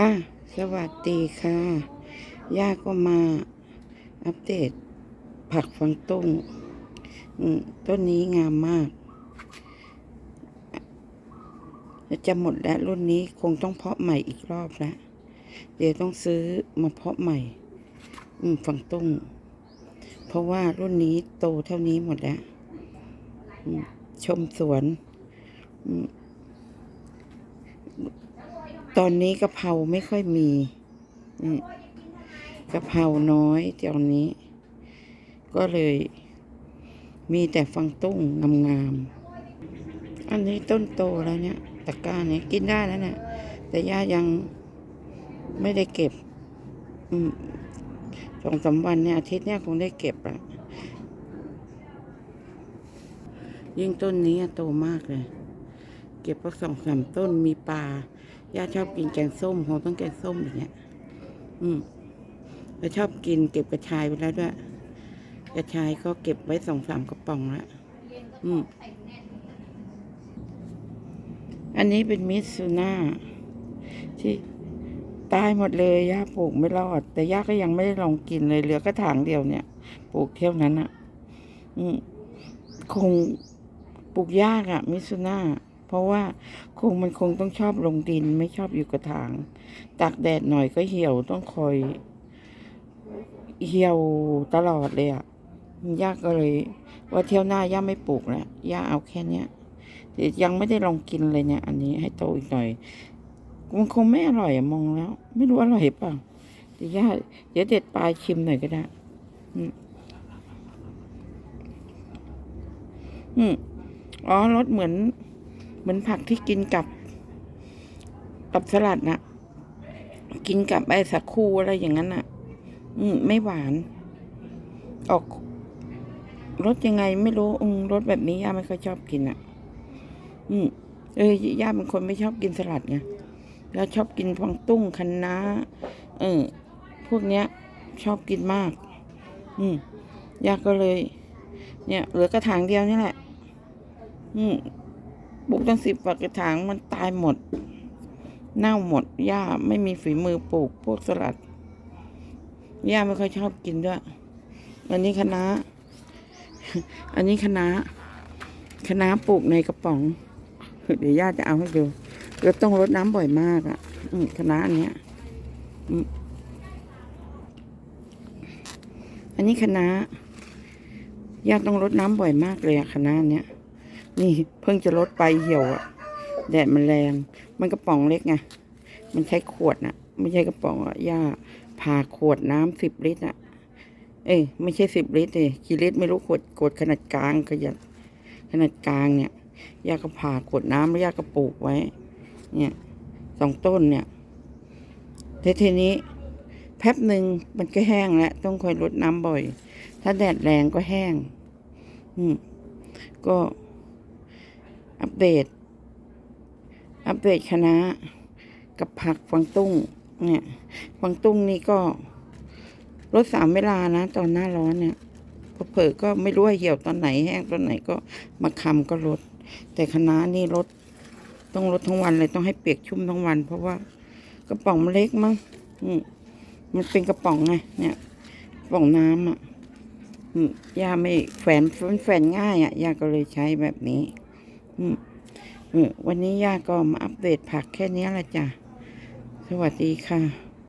ค่ะ สวัสดีค่ะ ย่าก็มาอัปเดต ผักฟังตุ้งอืมต้นนี้งามมาก จะหมดแล้วรุ่นนี้คงต้องเพาะใหม่อีกรอบแล้วเดี๋ยวต้องซื้อมาเพาะใหม่ อืมฟังตุ้ง เพราะว่ารุ่นนี้โตเท่านี้หมดแล้วชมสวน อืม ตอนนี้กะเพราไม่ค่อยมีอืมกะเพราน้อยตอนนี้ ก็เลยมีแต่ฟังตุ้งงามๆ อันนี้ต้นโตแล้วเนี่ยตะกร้าเนี่ยกินได้แล้วเนี่ยแต่ย่ายังไม่ได้เก็บสองสามวันเนี่ยอาทิตย์เนี่ยคงได้เก็บละยิ่งต้นนี้โตมากเลย เก็บพักสองสามต้นมีปลา ย่าชอบกินแกงส้มคงต้องแกงส้มอย่างเงี้ย อืมแล้วชอบกินเก็บกระชายไปแล้วด้วย กระชายก็เก็บไว้สองสามกระป๋องละอืม อันนี้เป็นมิสซูน่าที่ตายหมดเลยย่าปลูกไม่รอด แต่ย่าก็ยังไม่ได้ลองกินเลยเหลือกระถางเดียวเนี่ย ปลูกเที่ยวนั้นอะอืมคงปลูกยากอะมิสซูน่า เพราะว่าคงมันคงต้องชอบลงดินไม่ชอบอยู่กระถางตากแดดหน่อยก็เหี่ยวต้องคอย เหี่ยวตลอดเลยอะย่าก็เลย ว่าเที่ยวหน้าย่าไม่ปลูกแล้วย่าเอาแค่เนี้ยยังไม่ได้ลองกินเลยเนี่ย อันนี้ให้โตอีกหน่อยมันคงไม่อร่อยอะมองแล้ว ไม่รู้อร่อยเปล่าเดี๋ยวย่าเดี๋ยวเด็ดปลายชิมหน่อยก็ได้ อืมอืมอ๋อรสเหมือน เหมือนผักที่กินกับ กับสลัดนะกินกับไอ้สักคูอะไรอย่างนั้นน่ะ อืมไม่หวาน ออกรสยังไงไม่รู้อืมรสแบบนี้ย่าไม่ค่อยชอบกินอะ อืมเออย่าเป็นคนไม่ชอบกินสลัดไงแล้วชอบกินพวงตุ้งคะน้าเออ พวกเนี้ย ชอบกินมาก อืมย่าก็เลย เนี่ย เหลือกระถางเดียวนี่แหละ อืม ปลูกตั้งสิบกว่ากระถางมันตายหมด เน่าหมดย่าไม่มีฝีมือปลูกพวกสลัดย่าไม่ค่อยชอบกินด้วย อันนี้คะน้าอันนี้คะน้าคะน้าปลูกในกระป๋องเดี๋ยวย่าจะเอาให้ดูแล้วต้องรดน้ำบ่อยมากอะ่ะอืมคะน้าอันเนี้ยอันนี้คะน้าย่าต้องรดน้ำบ่อยมากเลยอะคะน้าอันเนี้ย นี่เพิ่งจะลดไปเหี่ยวอะแดดมันแรง มันกระป๋องเล็กไง มันใช้ขวดนะไม่ใช่กระป๋องอะย่าผ่าขวดน้ำสิบลิตรอะเอ้ยไม่ใช่สิบลิตรเลยกี่ลิตรไม่รู้ขวดขวดขนาดกลางก็ยัดขนาดกลางเนี่ยย่าก็ผ่าขวดน้ำแล้วย่าก็ปลูกไว้ เนี่ยสองต้นเนี่ยทีทีนี้แป๊บหนึ่งมันก็แห้งแล้ว ต้องคอยรดน้ำบ่อย ถ้าแดดแรงก็แห้ง อืมก็ อัปเดต อัปเดตคณะกับผักฟังตุ้ง เนี่ยฟังตุ้งนี่ก็ลดสามเวลานะ ตอนหน้าร้อนเนี่ยเผลอก็ไม่รู้ว่าเหี่ยวตอนไหนแห้งตอนไหนก็มาคำก็ลด แต่คณะนี่ลด ต้องลดทั้งวันเลยต้องให้เปียกชุ่มทั้งวัน เพราะว่ากระป๋องมันเล็กมั้งอืมมันเป็นกระป๋องไงเนี่ยกระป๋องน้ำอะอืมยาไม่แฝนแฝนง่ายอะยาก็เลยใช้แบบนี้ วันนี้ย่าก็มาอัปเดตผักแค่นี้แหละจ้ะ สวัสดีค่ะ